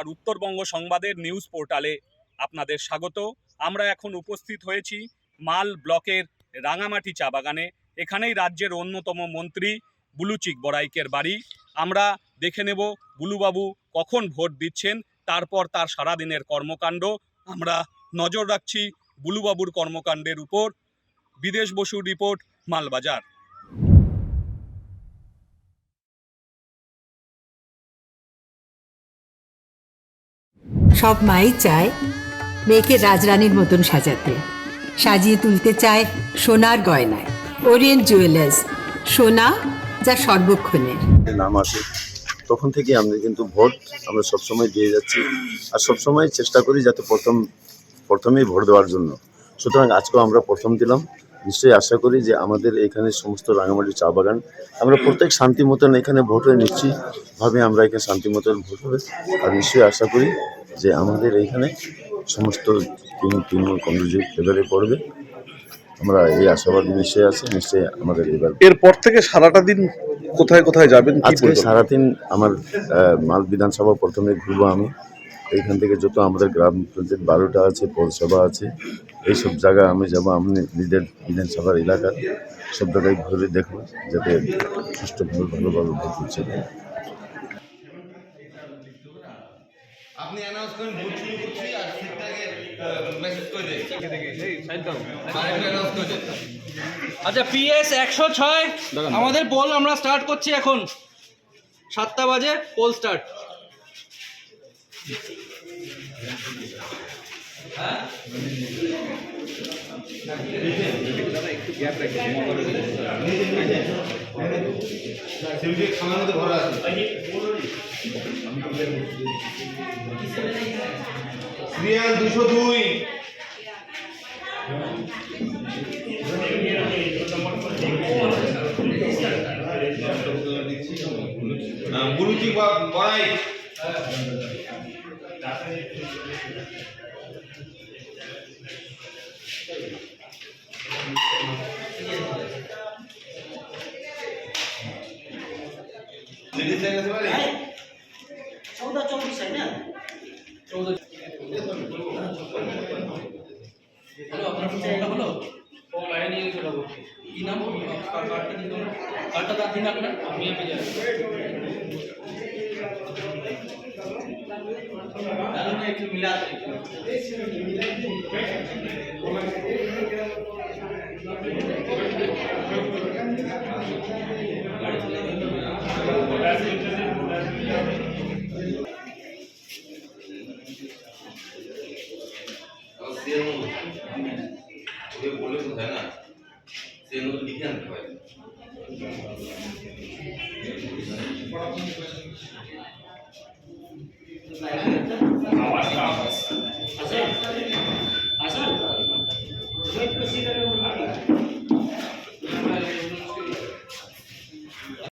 নমস্কার উত্তরবঙ্গ সংবাদের নিউজ পোর্টালে আপনাদের স্বাগত। আমরা এখন উপস্থিত হয়েছি মাল ব্লকের রাঙামাটি চা বাগানে। এখানেই রাজ্যের অন্যতম মন্ত্রী বুলুচিক বড়াইকের বাড়ি। আমরা দেখে নেব বুলুবাবু কখন ভোট দিচ্ছেন, তারপর তার সারাদিনের কর্মকাণ্ড। আমরা নজর রাখছি বুলুবাবুর কর্মকাণ্ডের উপর। বিদেশ বসুর রিপোর্ট, মালবাজার। সব মাই চায় মেয়েকে রাজরানীর মতন সাজাতে। সাজিয়ে তুলতে চায় সোনার গয়নায়। ওরিয়েন্ট জুয়েলার্স, সোনা যা সর্বক্ষণের। নাম আসে। তখন থেকে আমরা কিন্তু ভোট আমরা সবসময় দিয়ে যাচ্ছি আর সবসময় চেষ্টা করি যাতে প্রথম, প্রথমেই ভোট দেওয়ার জন্য। সুতরাং আজকেও আমরা প্রথম দিলাম। নিশ্চয়ই আশা করি যে আমাদের এখানে সমস্ত রাঙামাটি চা বাগান, আমরা প্রত্যেক শান্তি মতন এখানে ভোট হয়ে নিচ্ছি। ভাবে আমরা এখানে শান্তি মতন ভোট হবে। আর নিশ্চয়ই আশা করি যে আমাদের এইখানে সমস্ত তৃণমূল কংগ্রেস এবারে পড়বে। আমরা এই আশাবাদী নিশ্চয়ই আছে নিশ্চয়ই আমাদের এবার এরপর থেকে সারাটা দিন কোথায় কোথায় যাবেন আজকে? সারাদিন আমার মাল বিধানসভা প্রথমে ঘুরবো আমি। এইখান থেকে যত আমাদের গ্রাম পঞ্চায়েত বারোটা আছে পৌরসভা আছে এইসব জায়গা আমি যাব আমি নিজের বিধানসভার এলাকার সব জায়গায় ঘুরে দেখব যাতে সুষ্ঠুভাবে ভালোভাবে ভোট হচ্ছে। আপনি অ্যানাউন্স করেন ভোট শুরু করছি আর সিটটাকে মেসেজ করে দেন অ্যানাউন্স করে দেন আচ্ছা পিএস একশো ছয় আমাদের পোল আমরা স্টার্ট করছি এখন। সাতটা বাজে পোল স্টার্ট খামের মধ্যে ভরা আছে। সিরিয়াল দুশো দুই। গুরুজি বড়াই লেডিস লাইন আছে বাড়ি হলো আপনার ফোনটা হলো? ও বাইরে নিয়ে গেছিল কি নাম? কার্ডটা দিন কার্ডটা তার দিন আপনার? আমি আমি যাই একটু মিলা সে ওকে বলে কোথায় না সে নোট লিখে আনতে পারে। আসুন আসুন